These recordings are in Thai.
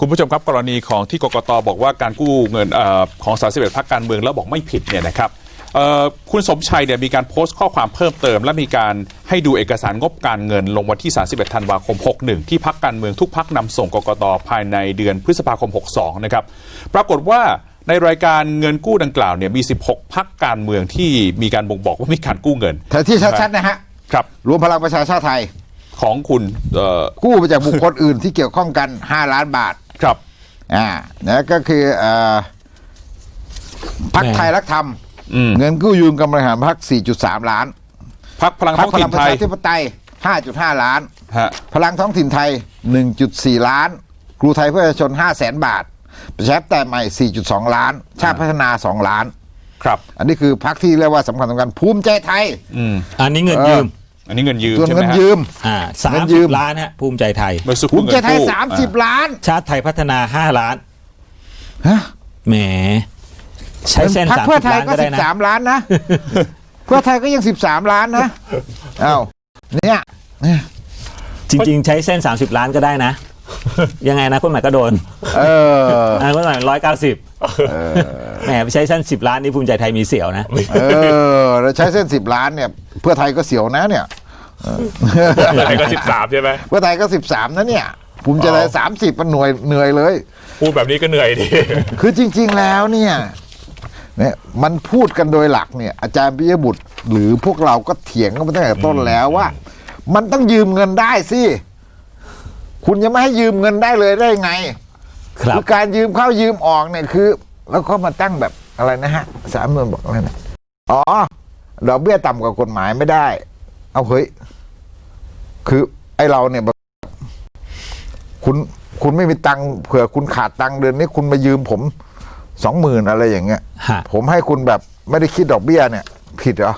คุณผู้ชมครับกรณีของที่กกตบอกว่าการกู้เงินเออของ31พักการเมืองแล้วบอกไม่ผิดเนี่ยนะครับเอ่อคุณสมชัยเนี่ยมีการโพสต์ข้อความเพิ่มเติม และมีการให้ดูเอกสารงบการเงินลงวันที่ 31 ธันวาคม 61 ที่พักการเมืองทุกพักนำส่งกกตภายในเดือนพฤษภาคม 62 นะครับ ปรากฏว่าในรายการเงินกู้ดังกล่าวเนี่ยมี 16 พักการเมืองที่มีการบ่งบอกว่ามีการกู้เงินแต่ที่ชัดๆนะฮะครับรวมพลังประชาชาติไทยของคุณเอ่อกู้มาจากบุคคลอื่นที่เกี่ยวข้องกัน 5 ล้านบาท ครับอ่านะก็คือเอ่อพักไทยรักธรรม อืมเงินกู้ยืมกำลังหารพัก 4.3 ล้านพักพลังพัท้องพถิ่ลันประไทยชาธิปไตย 5.5 ล้าน ฮะพลังท้องถิ่นไทย 1.4 ล้าน ครูไทยเพื่อประชาชน5แสนบาท ประชาธิปไตยใหม่ 4.2 ล้าน ชาติพัฒนา 2 ล้าน ครับ อันนี้คือพักที่เรียกว่าสำคัญสำคัญภูมิใจไทย อืมอันนี้เงินเออยืม อันนี้เงินยืมส่วนใช่ไหมเงินฮะยืม อ่าสาเงิมนยืสิม บล้านฮะภูมิใจไทย เมื่อสักคภูรู่มิใจไทยเงินกู้30ล้านชาติไทยพัฒนาห้าล้าน ฮะแหม ใช้เส้นพรรคสามเพื่สิอบไทยล้านก็ก็ได้สิบนะ สามล้านนะ เพื่อไทยก็ยังสิบสามล้านนะเอ้าเนี่ยเนี่ยจริง ๆ ใช้เส้น 30 ล้านก็ได้นะ ยังไงนะคุณหมายก็โดนเออ อ่าคุณหมายร้อยเก้าสิบแหมไปใช้เส้นสิบล้านนี่ภูมิใจไทยมีเสียวนะ เออแล้วใช้เส้นสิบล้านเนี่ย เพื่อไทยก็เสียวนะเนี่ย ไทยก็สิบสามใช่ไหมเพื่อไทยก็สิบสามนะเนี่ยภูมิใจไทยสามสิบมันหน่วยเหนื่อยเลย พูดแบบนี้ก็เหนื่อยดี คือจริง ๆแล้วเนี่ยเนี่ยมันพูดกันโดยหลักเนี่ย อาจารย์ปิยบุตร หรือพวกเราก็เถียงกันมาตั้งแต่ต้นแล้วว่า มันต้องยืมเงินได้สิ คุณจะไม่ให้ยืมเงินได้เลยได้ไงครับคือการยืมเข้ายืมออกเนี่ยคือ แล้วก็มาตั้งแบบอะไรนะฮะสามนวนบอกอะไรนะอ๋อดอกเบี้ยต่ำกว่ากฎหมายไม่ได้ เอาเฮ้ย คือไอเราเนี่ยแบบคุณคุณไม่มีตังค์เผื่อคุณขาดตังค์เดือนนี้คุณมายืมผมสองหมื่นอะไรอย่างเงี้ยฮะ ผมให้คุณแบบไม่ได้คิดดอกเบี้ยเนี่ย ผิดเหรอ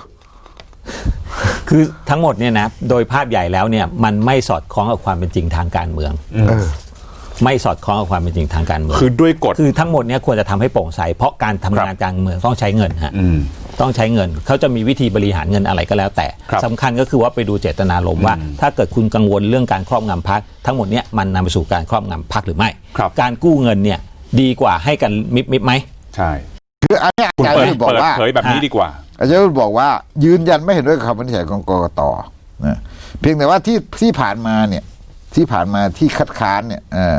คือทั้งหมดเนี่ยนะ โดยภาพใหญ่แล้วเนี่ย มันไม่สอดคล้องกับความเป็นจริงทางการเมือง เออ ไม่สอดคล้องกับความเป็นจริงทางการเมืองคือด้วยกฎคือทั้งหมดเนี่ยควรจะทำให้โปร่งใสเพราะการทำงานการเมืองต้องใช้เงินฮะอืมต้องใช้เงินเขาจะมีวิธีบริหารเงินอะไรก็แล้ว แต่ครับสำคัญก็คือว่าไปดูเจตนารมณ์ว่า ถ้าเกิดคุณกังวลเรื่องการครอบงำพักทั้งหมดเนี้ยมันนำไปสู่การครอบงำพักหรือไม่ครับการกู้เงินเนี่ยดีกว่าให้กันมิบมิบไหมใช่คืออันเนี้ยอาคุณจารย์เปิดวิทย์บอกเปิดว่าเผยแบบนี้ฮะดีกว่า อาจารย์วิทย์บอกว่ายืนยันไม่เห็นด้วยกับคำวินิจฉัยของกกตนะเพียงแต่ว่าที่ที่ผ่านมาเนี่ย ที่ผ่านมาที่คัดค้านเนี่ยเออ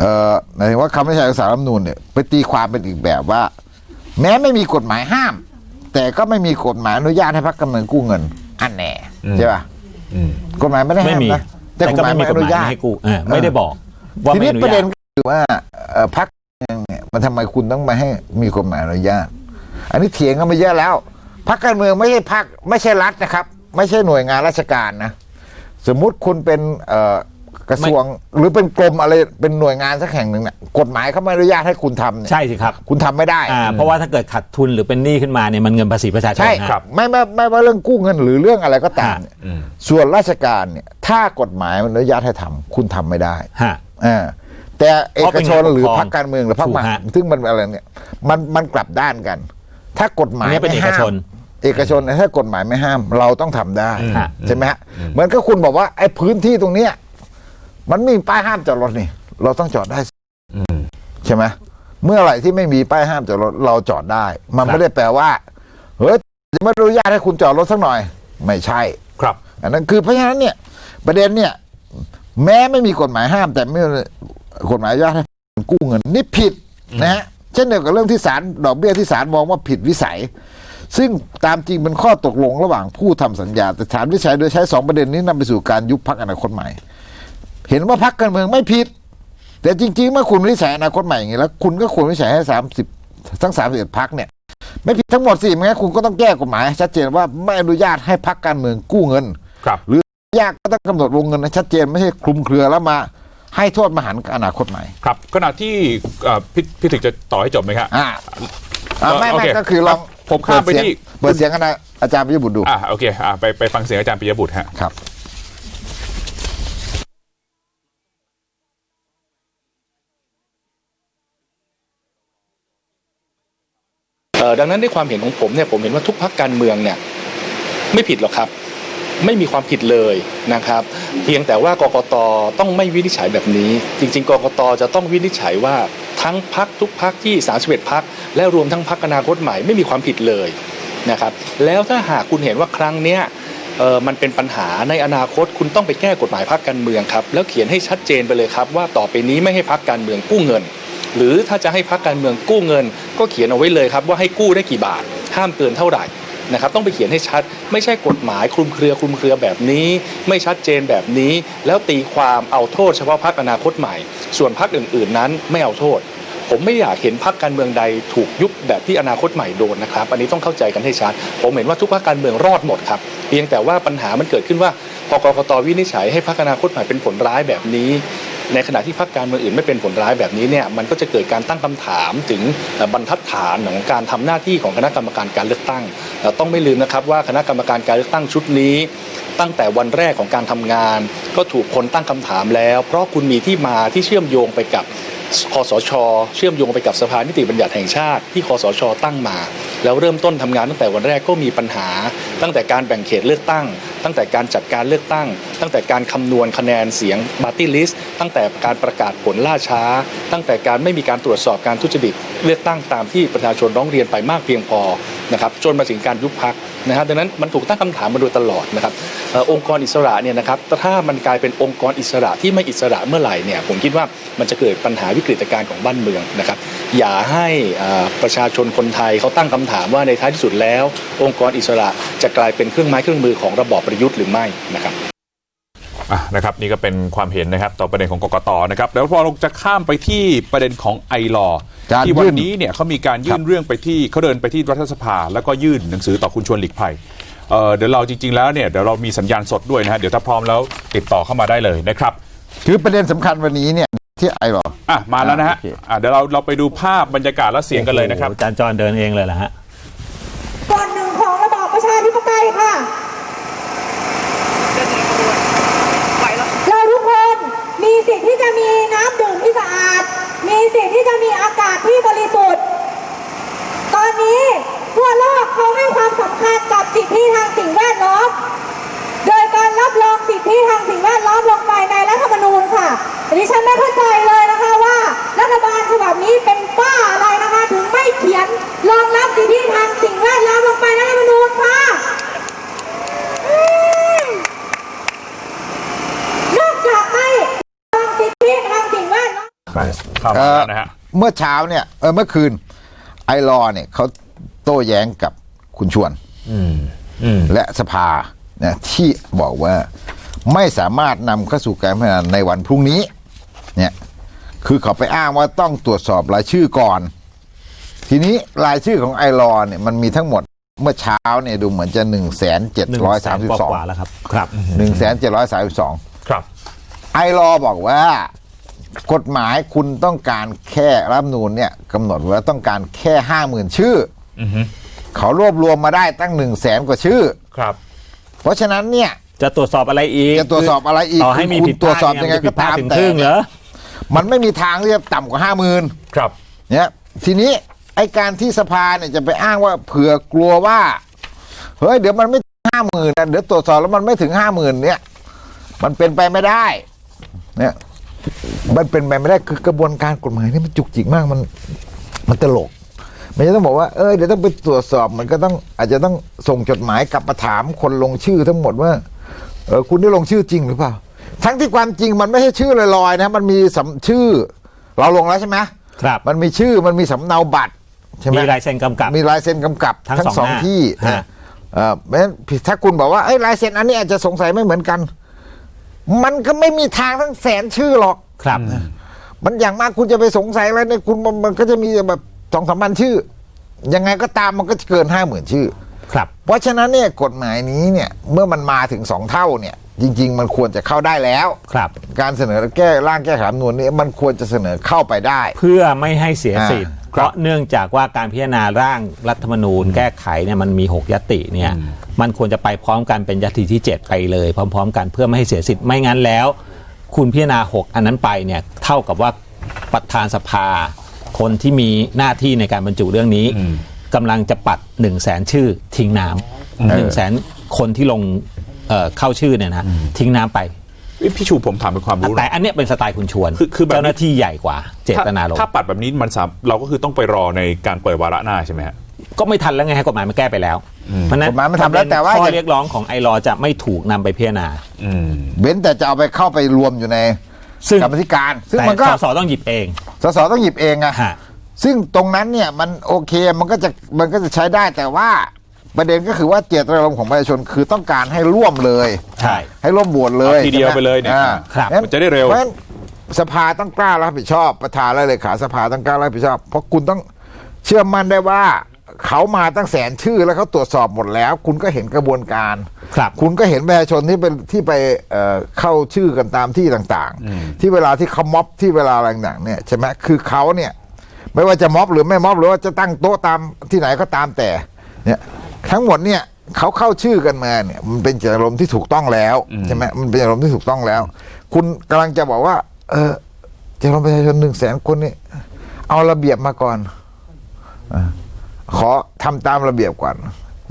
เออหมายถึงว่าคำวินิจฉัยของสารรัฐธรรมนูญเนี่ยไปตีความเป็นอีกแบบว่า แม้ไม่มีกฎหมายห้าม แต่ก็ไม่มีกฎหมายอนุญาตให้พรรคการเมืองกู้เงิน อันแน่ใช่ป่ะอืม กฎหมายไม่ได้ไม่ห้ามมีนะแต่กฎก็หมายไม่มีไม่กอฎหนุมายญาตไม่ให้กู้เออไม่ได้บอกว่าทีไม่นี้อนุประญาเด็ตนก็คือว่าเอ่อพรรคเนี่ยมันทำไมคุณต้องมาให้มีกฎหมายอนุญาต อันนี้เถียงกันมาเยอะแล้วพรรคการเมืองไม่ใช่พรรคไม่ใช่รัฐนะครับ ไม่ใช่หน่วยงานราชการนะ สมมุติคุณเป็นเอ่อกระทรวงหรือเป็นกรมอะไรเป็นหน่วยงานสักแห่งหนึ่งเนี่ยกฎหมายเขาไม่อนุญาตให้คุณทำเนี่ยใช่สิครับ คุณทำไม่ได้อ่าเพราะว่าถ้าเกิดขาดทุนหรือเป็นหนี้ขึ้นมาเนี่ยมันเงินภาษีประชาชนใช่ฮะครับ ไม่ไม่ไม่ว่าเรื่องกู้เงินหรือเรื่องอะไรก็ตามเนี่ยอืมส่วนราชการเนี่ยถ้ากฎหมายมันอนุญาตให้ทำคุณทำไม่ได้ฮะอ่าแต่เอเพราะกเป็นชนงานปกครองหรือพรรคการเมืองหรือพรรคถูกมหาฮะซึ่งมันอะไรเนี่ยมันมันกลับด้านกัน ถ้ากฎหมายอันนี้เป็นไม่เอกห้ามชน เอกชนเนี่ยถ้ากฎหมายไม่ห้าม เราต้องทำได้ฮะใช่ไหมฮะเหมือนกับคุณบอกว่าไอ้พื้นที่ตรงเนี้ยมันไม่มีป้ายห้ามจอดรถนี่ เราต้องจอดได้อืมใช่ไหมเมื่อไหร่ที่ไม่มีป้ายห้ามจอดรถเราจอดได้ มันครับไม่ได้แปลว่าเฮ้ยจะไม่อนุญาตให้คุณจอดรถสักหน่อย ไม่ใช่ครับ อันนั้นคือเพราะฉะนั้นเนี่ย ประเด็นเนี่ย แม้ไม่มีกฎหมายห้าม แต่ไม่กฎหมายอนุญาตให้กู้เงินนี่ผิดนะฮะเช่นเดียวกับเรื่องที่ศาลดอกเบี้ยที่ศาลมองว่าผิดวิสัย ซึ่งตามจริงเป็นข้อตกลงระหว่างผู้ทำสัญญา แต่ศาลวิจัยโดยใช้สองประเด็นนี้นำไปสู่การยุบพักอนาคตใหม่ เห็นว่าพักการเมืองไม่ผิด แต่จริง ๆ เมื่อคุณวินิจฉัยอนาคตใหม่อย่างนี้แล้ว คุณก็ควรวินิจฉัยให้สามสิบทั้งสามสิบเอ็ดพักเนี่ย ไม่ผิดทั้งหมดสิไม่งั้นคุณก็ต้องแก้กฎหมายให้ชัดเจนว่าไม่อนุญาตให้พักการเมืองกู้เงินครับยากก็ต้องกำหนดวงเงินให้ชัดเจนไม่ใช่คลุมเครือแล้วมาให้โทษมหันต์กับอนาคตใหม่ครับขณะที่เอ่อพี่พี่ถึกจะต่อให้จบไหมครับอ่าอ่าไม่โอไม่เคก็คือลอง ผมข้ามไปที่เปิดเสียงกันนะอาจารย์พิยบุตรดูอ่าโอเคอ่าไปไปฟังเสียงอาจารย์ปิยบุตรฮะครับเอ่อดังนั้นในความเห็นของผมเนี่ยผมเห็นว่าทุกพักการเมืองเนี่ยไม่ผิดหรอกครับ ไม่มีความผิดเลยนะครับ เพียงแต่ว่ากกตต้องไม่วินิจฉัยแบบนี้ จริง ๆ กกตจะต้องวินิจฉัยว่า ทั้งพักทุกพักที่ 31พักและรวมทั้งพักอนาคตใหม่ไม่มีความผิดเลยนะครับแล้วถ้าหากคุณเห็นว่าครั้งเนี้ยมันเป็นปัญหาในอนาคตคุณต้องไปแก้กฎหมายพักการเมืองครับแล้วเขียนให้ชัดเจนไปเลยครับ ว่าต่อไปนี้ไม่ให้พักการเมืองกู้เงิน หรือถ้าจะให้พักการเมืองกู้เงิน ก็เขียนเอาไว้เลยครับว่าให้กู้ได้กี่บาท ห้ามเกินเท่าไหร่ นะครับต้องไปเขียนให้ชัด ไม่ใช่กฎหมายคลุมเครือคลุมเครือแบบนี้ ไม่ชัดเจนแบบนี้ แล้วตีความเอาโทษเฉพาะพักอนาคตใหม่ ส่วนพักอื่น ๆ นั้นไม่เอาโทษ ผมไม่อยากเห็นพรรคการเมืองใดถูกยุบแบบที่อนาคตใหม่โดนนะครับ อันนี้ต้องเข้าใจกันให้ชัด ผมเห็นว่าทุกพรรคการเมืองรอดหมดครับ เพียงแต่ว่าปัญหามันเกิดขึ้นว่าพอกกตวินิจฉัยให้พรรคอนาคตใหม่เป็นผลร้ายแบบนี้ ในขณะที่พรรคการเมืองอื่นไม่เป็นผลร้ายแบบนี้เนี่ยมันก็จะเกิดการตั้งคำถามถึงบรรทัดฐานของการทำหน้าที่ของคณะกรรมการการเลือกตั้งต้องไม่ลืมนะครับว่าคณะกรรมการการเลือกตั้งชุดนี้ ตั้งแต่วันแรกของการทำงาน ก็ถูกคนตั้งคำถามแล้ว เพราะคุณมีที่มาที่เชื่อมโยงไปกับ คอสช เชื่อมโยงไปกับสภานิติบัญญัติแห่งชาติ ที่คอสช ตั้งมา แล้วเริ่มต้นทำงานตั้งแต่วันแรกก็มีปัญหา ตั้งแต่การแบ่งเขตเลือกตั้ง ตั้งแต่การจัดการเลือกตั้ง ตั้งแต่การคำนวณคะแนนเสียงบัตตี้ลิสต์ตั้งแต่การประกาศผลล่าช้า ตั้งแต่การไม่มีการตรวจสอบการทุจริตเลือกตั้งตามที่ประชาชนร้องเรียนไปมากเพียงพอนะครับจนมาถึงการยุบพัก นะครับดังนั้นมันถูกตั้งคำถามมาโดยตลอดนะครับอองค์กรอิสระเนี่ยนะครับถ้ามันกลายเป็นองค์กรอิสระที่ไม่อิสระเมื่อไหร่เนี่ยผมคิดว่ามันจะเกิดปัญหาวิกฤตการณ์ของบ้านเมืองนะครับอย่าให้ประชาชนคนไทยเขาตั้งคำถามว่าในท้ายที่สุดแล้ว องค์กรอิสระจะกลายเป็นเครื่องไม้เครื่องมือของระบอบประยุทธ์หรือไม่นะครับ อะนะครับนี่ก็เป็นความเห็นนะครับต่อประเด็นของกกตนะครับแล้วพอเราจะข้ามไปที่ประเด็นของไอรอการที่วัยื่นน นี้เนี่ยเขามีการยื่นเรื่องไปที่เขาเดินไปที่รัฐสภา แล้วก็ยื่นหนังสือต่อคุณชวนหลีกภัยเอ่อเดี๋ยวเราจริง ๆ แล้วเนี่ยเดี๋ยวเรามีสัญญาณสดด้วยนะฮะเดี๋ยวถ้าพร้อมแล้วติดต่อเข้ามาได้เลยนะครับคือประเด็นสำคัญวันนี้เนี่ยที่ไอรออะมาแล้วนะฮะโอเคอะเดี๋ยวเราเราไปดูภาพบรรยากาศและเสียงกันเลยนะครับ โอ้โหอาจารย์จอนเดินเองเลยเหรอฮะ ส่วนหนึ่งของระบอบประชาธิปไตยค่ะ เราทุกคนมี สิทธิ์ที่จะมีน้ำดื่มที่สะอาด มีสิทธิ์ที่จะมีอากาศที่บริสุทธิ์ ตอนนี้ทั่วโลกเขาให้ความสำคัญกับสิทธิทางสิ่งแวดล้อม โดยการรับรองสิทธิทางสิ่งแวดล้อมลงไปในรัฐธรรมนูญค่ะแต่ดิฉันไม่เข้าใจเลยนะคะว่า รัฐบาลฉบับนี้เป็นป้าอะไรนะคะ ถึงไม่เขียนรองรับสิทธิทางสิ่งแวดล้อมลงไปในรัฐธรรมนูญค่ะอืมนอกจากไม่รองสิทธิทางสิ่งแวดล้อม เข้ามาเอ่อแล้วนะฮะ เมื่อเช้าเนี่ยเออเมื่อคืน ไอรอเนี่ยเขาโต้แย้งกับคุณชวนอืมอืมและสภาเนี่ยที่บอกว่าไม่สามารถนำเข้าสู่การพิจารณาในวันพรุ่งนี้ เนี่ยคือเขาไปอ้างว่าต้องตรวจสอบรายชื่อก่อน ทีนี้รายชื่อของไอรอเนี่ยมันมีทั้งหมดเมื่อเช้าเนี่ยดูเหมือนจะหนึ่งแสนเจ็ดหนึ่งร้อยแสสามนสิบกสองว่าๆแล้วครับ ครับหนึ่งแสนเจ็ดร้อยสามสิบสองครับ ไอรอบอกว่า กฎหมายคุณต้องการแค่รัฐธรรมนูนเนี่ยกำหนดไว้ว่าต้องการแค่ห้าหมื่นชื่ออเขารวบรวมมาได้ตั้งหนึ่งแสนกว่าชื่อ ครับ เพราะฉะนั้นเนี่ย จะตรวจสอบอะไรอีกจะตรวจสอบอะไรอีกต่อให้มีคุณผิดพตรลาวจดสอบเนี่ยังไงผิก็ดพลาตาดมถึงแต่ครึ่งเหรอมันไม่มีทางที่จะต่ำกว่าห้าหมื่นครับ เนี่ย ทีนี้ไอการที่สภาเนี่ยจะไปอ้างว่าเผื่อกลัวว่า เฮ้ยเดี๋ยวมันไม่ห้าหมื่นนะเดี๋ยวตรวจสอบแล้วมันไม่ถึงห้าหมื่นเนี่ย มันเป็นไปไม่ได้ เนี่ย มันเป็นไปไม่ได้คือกระบวนการกฎหมายนี่มันจุกจิกมากมันมันตลกไม่ใช่ต้องบอกว่าเออเดี๋ยวต้องไปตรวจสอบมันก็ต้องอาจจะต้องส่งจดหมายกลับมาถามคนลงชื่อทั้งหมดว่าเออคุณได้ลงชื่อจริงหรือเปล่า ทั้งที่ความจริงมันไม่ใช่ชื่อลอยๆนะ มันมีสำชื่อ เราลงแล้วใช่ไหมครับ มันมีชื่อมันมีสำเนาบัตรใช่ไหมมีลายเซ็นกำกับ มีลายเซ็นกำกับทั้งสองหน้าที่ฮะนะเออเพราะฉะนั้นถ้าคุณบอกว่าเอ้ยลายเซ็นอันนี้อาจจะสงสัยไม่เหมือนกัน มันก็ไม่มีทางทั้งแสนชื่อหรอก ครับ มันอย่างมากคุณจะไปสงสัยอะไรเนี่ยคุณมันมันก็จะมีแบบสองสามพันชื่อ ยังไงก็ตามมันก็จะเกินห้าหมื่นชื่อ ครับ เพราะฉะนั้นเนี่ยกฎหมายนี้เนี่ยเมื่อมันมาถึงสองเท่าเนี่ย จริง ๆ มันควรจะเข้าได้แล้ว ครับ การเสนอแก้ร่างแก้ไขรัฐธรรมนูญนี้มันควรจะเสนอเข้าไปได้ เพื่อไม่ให้เสียสิทธิ์อ่าเพราะเนื่องจากว่าการพิจารณาร่างรัฐธรรมนูญ แก้ไขเนี่ยมันมี 6ยติเนี่ยมันควรจะไปพร้อมกันเป็นยติที่ 7 ไปเลย พร้อม ๆ กันเพื่อไม่ให้เสียสิทธิ์ไม่งั้นแล้ว คุณพิจารณา 6 อันนั้นไปเนี่ยเท่ากับว่าประธานสภา คนที่มีหน้าที่ในการบรรจุเรื่องนี้กำลังจะปัด1 0 0 0 0แสนชื่อทิ้งน้ำหนึ่งแสนคนที่ลง เอ่อเข้าชื่อเนี่ยนะทิ้งน้ำไปเอ้ยพี่ชูผมถามเป็นความรู้หน่แต่อยอันเนี้ยเป็นสไตล์คุณชวนคือคือแบบนี้ เจ้าหน้าที่ใหญ่กว่าเจตนาลมณ์ถ้าปัดแบบนี้มันสามเราก็คือต้องไปรอในการเปิดวาระหน้าใช่ไหมฮะ ก็ไม่ทันแล้วไงฮะกฎหมายมันแก้ไปแล้วเพราะฉะนั้นกฎหมายมันทำแล้วแต่ว่า ข้อเรียกร้องของไอรอจะไม่ถูกนำไปพิจารณา อืม เว้นแต่จะเอาไปเข้าไปรวมอยู่ในซึ่ง กรรมธิการ ซึ่งแต่มันก็สสต้องหยิบเอง สสต้องหยิบเองอะฮะ ซึ่งตรงนั้นเนี่ยมันโอเคมันก็จะมันก็จะใช้ได้แต่ว่า ประเด็นก็คือว่าเจตนารมณ์ของประชาชนคือต้องการให้ร่วมเลย ใช่ ให้ร่วมโหวตเลยเอาทีเดียวใช่หไปเลยเนี่ยอ่าครับงั้มันจะได้เร็ว พาะฉะนั้นสภาต้องกล้ารับผิดชอบ ประธานและเลขาสภาต้องกล้ารับผิดชอบ เพราะคุณต้องเชื่อมั่นได้ว่า เขามาตั้งแสนชื่อแล้วเขาตรวจสอบหมดแล้ว คุณก็เห็นกระบวนการ ครับ คุณก็เห็นประชาชนที่เป็นที่ไปเอ่อเข้าชื่อกันตามที่ต่างๆ ที่เวลาที่เขาม็อบที่เวลาอะไรต่างๆเนี่ยใช่ไหมคือเขาเนี่ย ไม่ว่าจะม็อบหรือไม่ม็อบหรือว่าจะตั้งโต๊ะตามที่ไหนก็ตามแต่ เนี่ย ทั้งหมดเนี่ยเขาเข้าชื่อกันมาเนี่ยมันเป็นเจตนารมณ์ที่ถูกต้องแล้วใช่ไหมมันเป็นเจตนารมณ์ที่ถูกต้องแล้ว คุณกำลังจะบอกว่า เออเจตนารมณ์ประชาชนหนึ่งแสนคนนี่เอาระเบียบมาก่อนอะขอทำตามระเบียบก่อน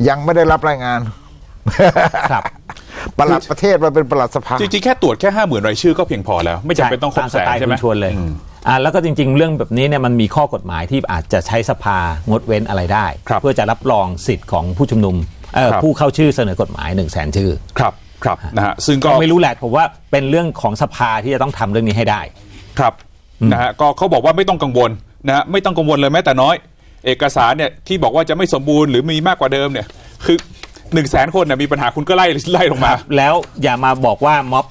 ยังไม่ได้รับรายงานครับประหลัดประเทศมาเป็นประหลัดสภาจริงๆแค่ตรวจแค่ห้าหมื่นรายชื่อก็เพียงพอแล้ว ไม่จำเป็นต้องครบตามแสสนไตล์ใช่คุไหมณชวนเลย อืมอ่าแล้วก็จริง ๆ เรื่องแบบนี้เนี่ยมันมีข้อกฎหมายที่อาจจะใช้สภางดเว้นอะไรได้ ครับเพื่อจะรับรองสิทธิ์ของผู้ชุมนุมเอ่อครับ ผู้เข้าชื่อเสนอกฎหมาย1นึ่งแสนชื่อ ครับครับนะฮะซึ่งก็ ก็ไม่รู้แหละผมว่าเป็นเรื่องของสภาที่จะต้องทำเรื่องนี้ให้ได้ ครับนะฮะก็เขาบอกว่าไม่ต้องกังวลนะฮะไม่ต้องกังวลเลยแม้แต่น้อย เอกสารเนี่ยที่บอกว่าจะไม่สมบูรณ์หรือมีมากกว่าเดิมเนี่ย คือหนึ่งแสนคนเนี่ยมีปัญหาคุณก็ไล่ไล่ลงมา แล้วอย่ามาบอกว่าม็อบ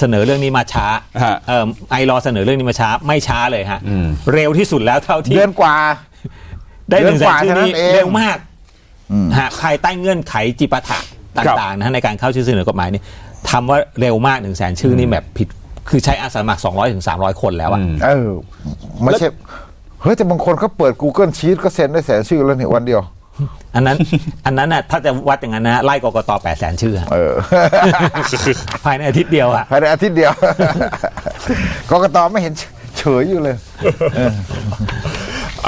เสนอเรื่องนี้มาช้าฮะ เออไอรอเสนอเรื่องนี้มาช้าไม่ช้าเลยฮะอืม เร็วที่สุดแล้วเท่าที่ เดือนกว่า ได้หเดือนนึ่งแสกนว่าชื่อเท่านั้นนี้เองเร็วมากอืมฮะภายใต้เงื่อนไขจิปาถะต่างๆนะฮะในการเข้าชื่อเสนอกฎหมายนี่ทำว่าเร็วมากหนึ่งแสนชื่อนี่แบบผิด คือใช้อาสาสมัคร 200ถึง300 คนแล้วอะเออไม่ใช่เฮ้ยแต่บางคนเขาเปิด Google Sheet ก็เซ็นได้แสนชื่อแล้วนี่วันเดียว อันนั้น อันนั้นน่ะถ้าจะวัดอย่างนั้นนะไล่กกต8แสนชื่ออะเออ ภายในอาทิตย์เดียวอะภายในอาทิตย์เดียว กกตไม่เห็นเฉยอยู่เลย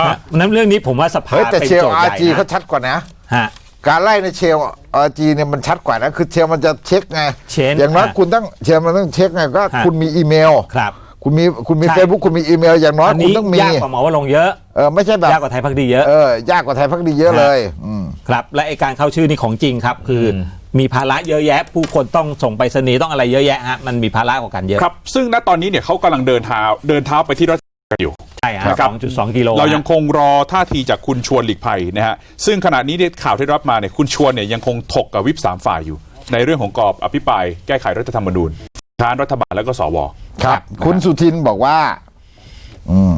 นะนั้นเรื่องนี้ผมว่าสภาเฮ้ยแต่เป็นเชลโจทย์อาใหญ่จีเขานะชัดกว่านะ ฮะ การไล่ในเชลอาจีเนี่ยมันชัดกว่านะ คือเชลมันจะเช็คไง เช็คอย่างน้อยอะคุณต้องเชลมันต้องเช็คไงก็ฮะคุณมีอีเมล ครับ คุณมีคุณมีใช่ เฟซบุ๊กคุณมีอีเมลอย่างน้อยอันคุณนี้ต้องมียากกว่าหมอว่าลงค์เยอะเออไม่ใช่แบบยากกว่าไทยพักดีเยอะ เออยากกว่าไทยพักดีเยอะเลย อืม ครับและไอการเข้าชื่อนี่ของจริงครับ คืออมีภาระเยอะแยะ ผู้คนต้องส่งไปรษณีย์ต้องอะไรเยอะแยะฮะมันมีภาระกว่ากันเยอะครับ ซึ่งณตอนนี้เนี่ยเขากำลังเดินเท้าเดินเท้าไปที่รัฐกันอยู่ ใช่ฮะครับ สองจุดสองกิโลเรายังฮะคงรอท่าทีจากคุณชวนหลีกภัยนะฮะซึ่งขณะนี้เนี่ยข่าวที่รับมาเนี่ยคุณชวนเนี่ยยังคงถกกับวิปสามฝ่ายอยู่ ในเรื่องของกรอบอภิปรายแก้ไขรัฐธรรมนูญ ค้านรัฐบาลแล้วก็สวครับ คุณสุทินบอกว่า อืม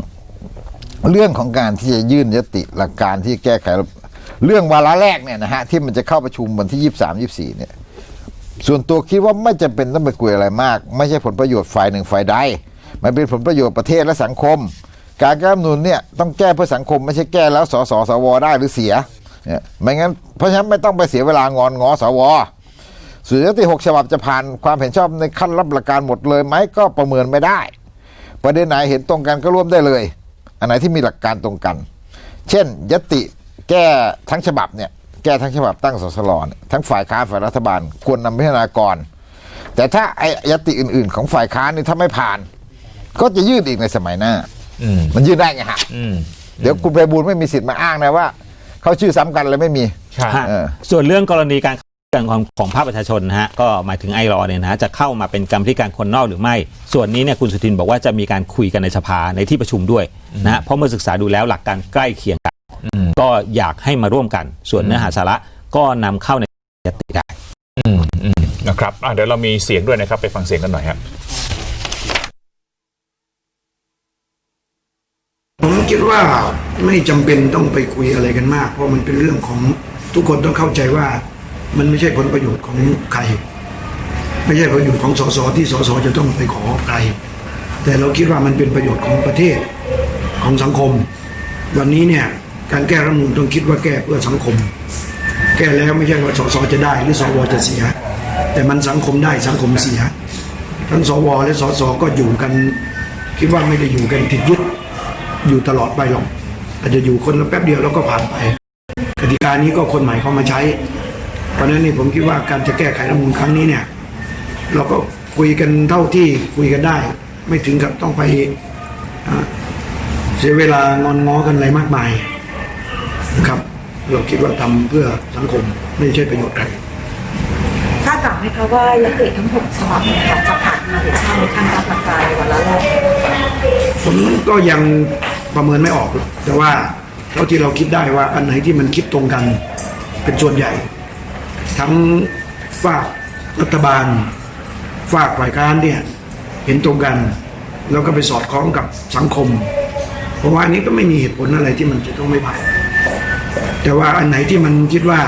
เรื่องของการที่จะยื่นยติหลักการที่แก้ไข เรื่องวาระแรกเนี่ยนะฮะที่มันจะเข้าประชุมวันที่ยี่สามยี่สี่เนี่ย ส่วนตัวคิดว่าไม่จำเป็นต้องไปคุยอะไรมาก ไม่ใช่ผลประโยชน์ฝ่ายหนึ่งฝ่ายใดมันเป็นผลประโยชน์ประเทศและสังคม การแก้รัฐธรรมนูนเนี่ยต้องแก้เพื่อสังคม ไม่ใช่แก้แล้วสสสวได้หรือเสียเนี่ยไม่งั้นเพราะฉะนั้นไม่ต้องไปเสียเวลางอนงอสว ส่วนยติหกฉบับจะผ่านความเห็นชอบในขั้นรับหลักการหมดเลยไหมก็ประเมินไม่ได้ ประเด็นไหนเห็นตรงกันก็ร่วมได้เลย อันไหนที่มีหลักการตรงกัน เช่น ยติแก้ทั้งฉบับเนี่ยแก้ทั้งฉบับตั้งสสลเนี่ยทั้งฝ่ายค้านฝ่ายรัฐบาลควรนำพิจารณาก่อนแต่ถ้าไอ้ยติอื่น ๆ ของฝ่ายค้านนี่ถ้าไม่ผ่าน ก็จะยื่นอีกในสมัยหน้ามันยื่นได้ไงฮะเดี๋ยวคุณไพบูลย์ไม่มีสิทธิ์มาอ้างนะว่าเขาชื่อซ้ำกันเลยไม่มีฮะเออส่วนเรื่องกรณีการ เข้าชื่อของของภาคประชาชนนะฮะก็หมายถึงไอรอเนี่ยนะฮะจะเข้ามาเป็นกรรมธิการคนนอกหรือไม่ ส่วนนี้เนี่ยคุณสุทินบอกว่าจะมีการคุยกันในสภาในที่ประชุมด้วยนะฮะเพราะเมื่อศึกษาดูแล้วหลักการใกล้เคียงกันก็อยากให้มาร่วมกัน ส่วนเนื้อหาสาระก็นำเข้าในยติได้นะครับอะเดี๋ยวเรามีเสียงด้วยนะครับ ไปฟังเสียงกันหน่อยครับผมคิดว่าไม่จำเป็นต้องไปคุยอะไรกันมาก เพราะมันเป็นเรื่องของทุกคนต้องเข้าใจว่า มันไม่ใช่ผลประโยชน์ของใคร ไม่ใช่ผลประโยชน์ของสสที่สสจะต้องไปขอใคร แต่เราคิดว่ามันเป็นประโยชน์ของประเทศของสังคม วันนี้เนี่ยการแก้รัฐมนูญต้องคิดว่าแก้เพื่อสังคม แก้แล้วไม่ใช่ว่าสสจะได้หรือสวจะเสีย แต่มันสังคมได้สังคมเสีย ทั้งสวและสสก็อยู่กัน คิดว่าไม่ได้อยู่กันติดยึดอยู่ตลอดไปหรอกอาจจะอยู่คนละแป๊บเดียวแล้วก็ผ่านไปกติกานี้ก็คนใหม่เข้ามาใช้ ราะฉะนั้นนี่ผมคิดว่าการจะแก้ไขรัฐธรรมนูญครั้งนี้เนี่ย เราก็คุยกันเท่าที่คุยกันได้ ไม่ถึงกับต้องไปอ่าเสียเวลางอนง้อกันอะไรมากมายนะครับ เราคิดว่าทำเพื่อสังคมไม่ใช่ประโยชน์ใครคาดหวังไหมคะว่ายติทั้งหกฉบับเนี่ยค่ะจะผ่านมาถึงช่างในขั้นรับหลักการในวันละแรกผมก็ยังประเมินไม่ออกหรอก แต่ว่าเท่าที่เราคิดได้ว่าอันไหนที่มันคิดตรงกันเป็นส่วนใหญ่ ทั้งฝากรัฐบาล ฝากฝ่ายค้านเนี่ยเห็นตรงกัน แล้วก็ไปสอดคล้องกับสังคม เพราะว่าอันนี้ก็ไม่มีเหตุผลอะไรที่มันจะต้องไม่ผ่านแต่ว่าอันไหนที่มันคิดว่า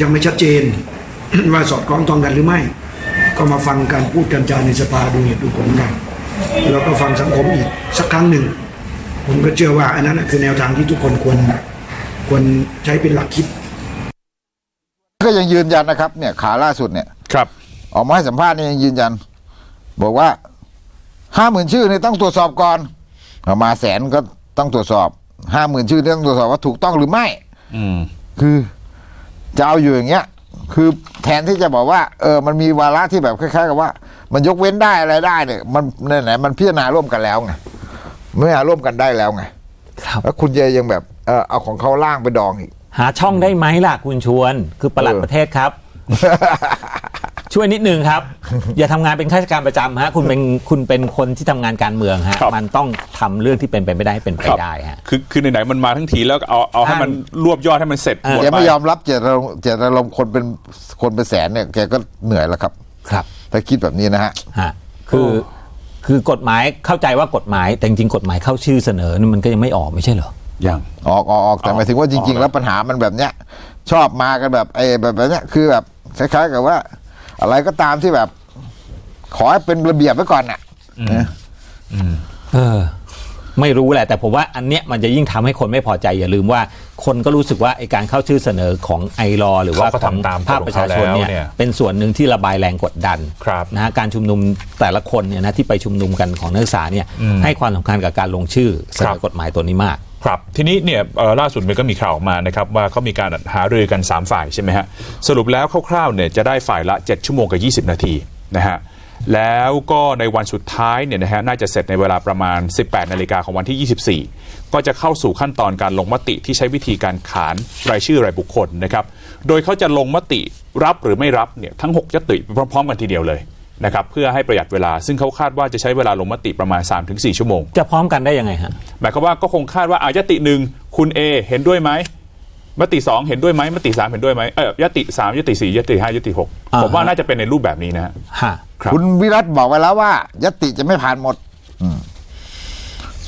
ยังไม่ชัดเจนว่าสอดคล้องตรงกันหรือไม่ ก็มาฟังการพูดกันจาในสภาดูเหตุดูผลกันแล้วก็ฟังสังคมอีกสักครั้งหนึ่ง ผมก็เชื่อว่าอันนั้นคือแนวทางที่ทุกคนควรควรใช้เป็นหลักคิด ก็ยังยืนยันนะครับ เนี่ยขาล่าสุดเนี่ย ครับ ออกมาให้สัมภาษณ์เนี่ยยังยืนยัน บอกว่าห้าหมื่นชื่อเนี่ยต้องตรวจสอบก่อนเอามาแสนก็ต้องตรวจสอบห้าหมื่นชื่อเนี่ยต้องตรวจสอบว่าถูกต้องหรือไม่ อืม คือจะเอาอยู่อย่างเงี้ย คือแทนที่จะบอกว่า เออ มันมีวาระที่แบบคล้ายๆ กับว่า มันยกเว้นได้อะไรได้เนี่ย มันไหนๆมันพิจารณาร่วมกันแล้วไงไม่อาร่วมกันได้แล้วไงครับแล้วคุณเยยังแบบเออเอาของเขาล่างไปดองอีก หาช่องได้ไหมล่ะคุณชวน คือประหลัดเออประเทศครับ ช่วยนิดนึงครับ อย่าทำงานเป็นข้าราชการประจำฮะคุณเป็นคุณเป็นคนที่ทำงานการเมืองฮะ ครับ มันต้องทำเรื่องที่เป็นไปไม่ได้ให้เป็นไปครับได้ฮะ คือคือไหนๆมันมาทั้งทีแล้วก็เอาเอาให้มันรวบยอดให้มันเสร็จอ่าหมดแกไปไม่ยอมรับเจตนารมณ์เจตนารมณ์คนเป็นคนเป็นแสนเนี่ยแกก็เหนื่อยแล้วครับ ครับ ถ้าคิดแบบนี้นะฮะ ฮะคือคือกฎหมายเข้าใจว่ากฎหมายแต่จริงๆกฎหมายเข้าชื่อเสนอนี่มันก็ยังไม่ออกไม่ใช่เหรอ ยังออกออกออกแต่หมายถึงว่าจริง ๆ แล้วปัญหามันแบบเนี้ย ชอบมากันแบบไอ้แบบแบบเนี้ยคือแบบคล้ายๆกับว่า อะไรก็ตามที่แบบ ขอให้เป็นระเบียบไว้ก่อนน่ะนะเออ ไม่รู้แหละ แต่ผมว่าอันเนี้ยมันจะยิ่งทำให้คนไม่พอใจ อย่าลืมว่า คนก็รู้สึกว่าไอการเข้าชื่อเสนอของไอรอหรือว่าเขาก็ของทำตามภาคประชาชนเนี่ยกฎของเขาแล้วเนี่ยเป็นส่วนหนึ่งที่ระบายแรงกดดันครับนะฮะการชุมนุมแต่ละคนเนี่ยนะที่ไปชุมนุมกันของนักศึกษาเนี่ยให้ความสำคัญกับการลงชื่อเสนอกฎหมายตัวนี้มาก ครับ ทีนี้เนี่ยล่าสุดมันก็มีข่าวออกมานะครับว่าเขามีการหารือกัน 3 ฝ่ายใช่ไหมฮะสรุปแล้วคร่าวๆเนี่ยจะได้ฝ่ายละ 7 ชั่วโมงกับ 20 นาทีนะฮะแล้วก็ในวันสุดท้ายเนี่ยนะฮะน่าจะเสร็จในเวลาประมาณ 18 นาฬิกาของวันที่ 24 ก็จะเข้าสู่ขั้นตอนการลงมติที่ใช้วิธีการขานรายชื่อรายบุคคลนะครับโดยเขาจะลงมติรับหรือไม่รับเนี่ยทั้ง 6ยติพร้อมๆกันทีเดียวเลย นะครับเพื่อให้ประหยัดเวลา ซึ่งเขาคาดว่าจะใช้เวลาลงมติประมาณ 3-4 ชั่วโมง จะพร้อมกันได้ยังไงฮะหมายความว่าก็คงคาดว่าอายติหนึ่งคุณ A เห็นด้วยไหมมติสองเห็นด้วยไหมมติสามเห็นด้วยไหมเออยติสามยติสี่ยติห้ายติหกอ่าฮะผมว่าน่าจะเป็นในรูปแบบนี้นะฮะฮะครับคุณวิรัตบอกไว้แล้วว่ายติจะไม่ผ่านหมดอืม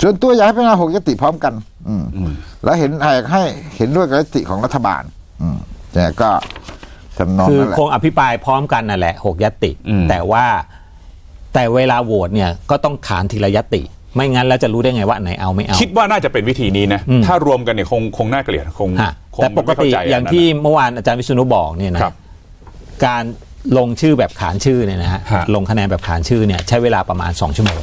ส่วนตัวอยากให้พิจารณาหกยติพร้อมกัน อืมแล้วเห็นอยากให้เห็นด้วยกับยติของรัฐบาล อืมแต่ก็ ทำนองคือนั้นแหละ คงอภิปรายพร้อมกันนั่นแหละหกยติอืม แต่ว่าแต่เวลาโหวตเนี่ยก็ต้องขานทีละยติ ไม่งั้นแล้วจะรู้ได้ไงว่าอันไหนเอาไม่เอา คิดว่าน่าจะเป็นวิธีนี้นะอืมถ้ารวมกันเนี่ยคงคงน่าเกลียดคงฮะคงแต่ปกไม่เข้ติใจอย่างนั้นที่น่ะเมื่อวานอาจารย์วิษณุบอกเนี่ยนะ ครับ การ ลงชื่อแบบขานชื่อเนี่ยนะฮะฮะลงคะแนนแบบขานชื่อเนี่ยใช้เวลาประมาณ 2 ชั่วโมง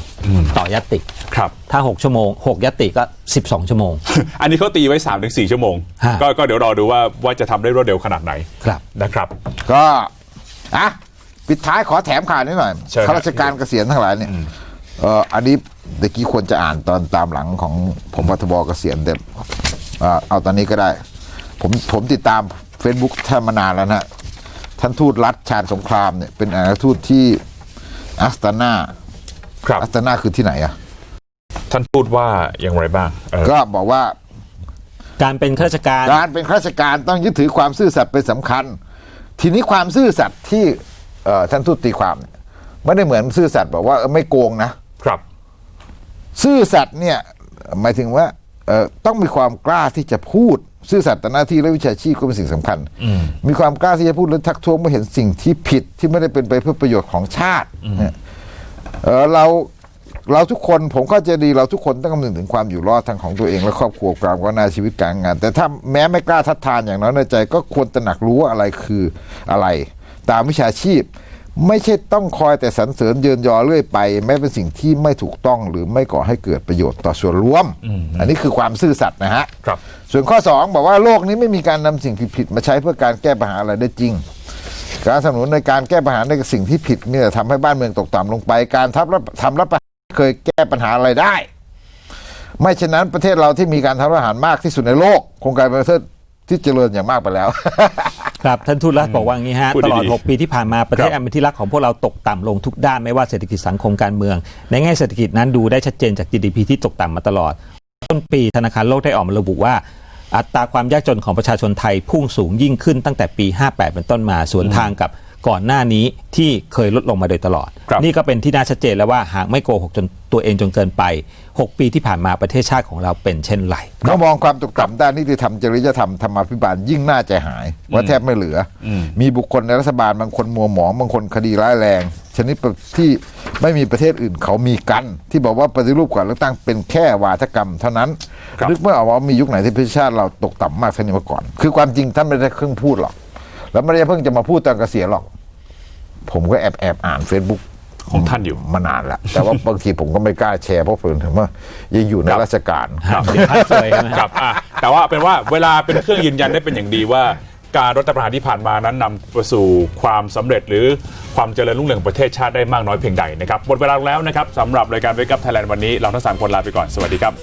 ต่อยติครับ ถ้า 6 ชั่วโมง 6ยติก็ 12 ชั่วโมง อันนี้เขาตีไว้3าถึงสชั่วโมง ฮะ ก็ก็เดี๋ยวรอดูว่าว่าจะทำได้รวดเร็วขนาดไหนครับ นะครับ ก็อะปิดท้ายขอแถมข่าวนิดหน่อยเชิญครับ ข้าราชการเกษียณทั้งหลายเนี่ยเอออันนี้เมื่อกี้ควรจะอ่านตอนตามหลังของผมพัทบเกษียณแต่เอ่อเอาตอนนี้ก็ได้ ผมผมติดตาม Facebook ท่านมานานแล้วนะฮะ ท่านทูตรัฐชาญสงครามเนี่ยเป็นอาณาทูตที่อัสตานาครับ อัสตานาคือที่ไหนอะ ท่านพูดว่าอย่างไรบ้างเออก็บอกว่า การเป็นข้าราชการการเป็นข้าราชการต้องยึดถือความซื่อสัตย์เป็นสำคัญ ทีนี้ความซื่อสัตย์ที่เอ่อท่านทูตตีความเนี่ยไม่ได้เหมือนซื่อสัตย์บอกว่าเออไม่โกงนะ ครับ ซื่อสัตย์เนี่ยหมายถึงว่าเอ่อต้องมีความกล้าที่จะพูด ซื่อสัตย์ต่อหน้าที่และวิชาชีพก็เป็นสิ่งสำคัญ มีความกล้าที่จะพูดและทักท้วงเมื่อเห็นสิ่งที่ผิดที่ไม่ได้เป็นไปเพื่อประโยชน์ของชาติเนี่ยเอ่อเราเราทุกคนผมเข้าใจดีเราทุกคนต้องคำนึงถึงความอยู่รอดทางของตัวเองและครอบครัวความก้าวหน้าชีวิตการงาน แต่ถ้าแม้ไม่กล้าทัดทานอย่างน้อยในใจ ก็ควรตระหนักรู้ว่าอะไรคืออะไร ตามวิชาชีพ ไม่ใช่ต้องคอยแต่สรรเสริญเยินยอเรื่อยไป แม้เป็นสิ่งที่ไม่ถูกต้องหรือไม่ก่อให้เกิดประโยชน์ต่อส่วนรวม อันนี้คือความซื่อสัตย์นะฮะครับ ส่วนข้อ 2 บอกว่าโลกนี้ไม่มีการนำสิ่งผิดๆมาใช้เพื่อการแก้ปัญหาอะไรได้จริง การสนับสนุนในการแก้ปัญหาในสิ่งที่ผิดเนี่ยทำให้บ้านเมืองตกต่ำลงไป การทับรับทำรัฐประหารเคยแก้ปัญหาอะไรได้ ไม่เช่นนั้นประเทศเราที่มีการทำรัฐประหารมากที่สุดในโลก คงกลายเป็นประเทศที่เจริญอย่างมากไปแล้ว ครับท่านทูตรัฐบอกว่าอย่างนี้ฮะ พูดตดีๆลอด 6 ปีที่ผ่านมาประเทศครับ อันเป็นที่รักของพวกเราตกต่ำลงทุกด้านไม่ว่าเศรษฐกิจสังคมการเมือง ในแง่เศรษฐกิจนั้นดูได้ชัดเจนจาก GDP ที่ตกต่ำมาตลอด ต้นปีธนาคารโลกได้ออกมาระบุว่า อัตราความยากจนของประชาชนไทยพุ่งสูงยิ่งขึ้นตั้งแต่ปี 58 เป็นต้นมาสวนทางกับก่อนหน้านี้ที่เคยลดลงมาโดยตลอด ครับ นี่ก็เป็นที่น่าชัดเจนแล้วว่าหากไม่โกหกจนตัวเองจนเกินไป 6 ปีที่ผ่านมาประเทศชาติของเราเป็นเช่นไรเขามองความตกต่ำด้านนิติธรรมจริยธรรมธรรมาภิบาลยิ่งน่าใจหาย ว่าแทบไม่เหลืออมีบุคคลในรัฐบาลบางคนมัวหมองบางคนคดีร้ายแรง ชนิดที่ไม่มีประเทศอื่นเขามีกัน ที่บอกว่าปฏิรูปก่อนเลือกตั้งเป็นแค่วาทกรรมเท่านั้นครับนึกไม่ออกว่ามียุคไหนที่ประเทศชาติเราตกต่ำมากเท่านี้มาก่อน คือความจริงท่านไม่ได้เพิ่งพูดหรอกแล้วไม่ได้เพิ่งจะมาพูดตอนเกษียณหรอก ผมก็แอบแอบอ่านเฟซบุ๊ก ของท่านอยู่มานานแล้ว แต่ว่าบางทีผมก็ไม่กล้าแชร์เพราะผมถึงว่ายังอยู่ในราชการครับเดี๋ยวท่านสวยใช่ไหมครับอะแต่ว่าเป็นว่าเวลาเป็นเครื่องยืนยันได้เป็นอย่างดีว่าการรัฐประหารที่ผ่านมานั้นนำไปสู่ความสำเร็จหรือความเจริญรุ่งเรืองของประเทศชาติได้มากน้อยเพียงใดนะครับหมดเวลาลงแล้วนะครับสำหรับรายการ Wake Up Thailand วันนี้เราทั้งสามคนลาไปก่อนสวัสดีครับ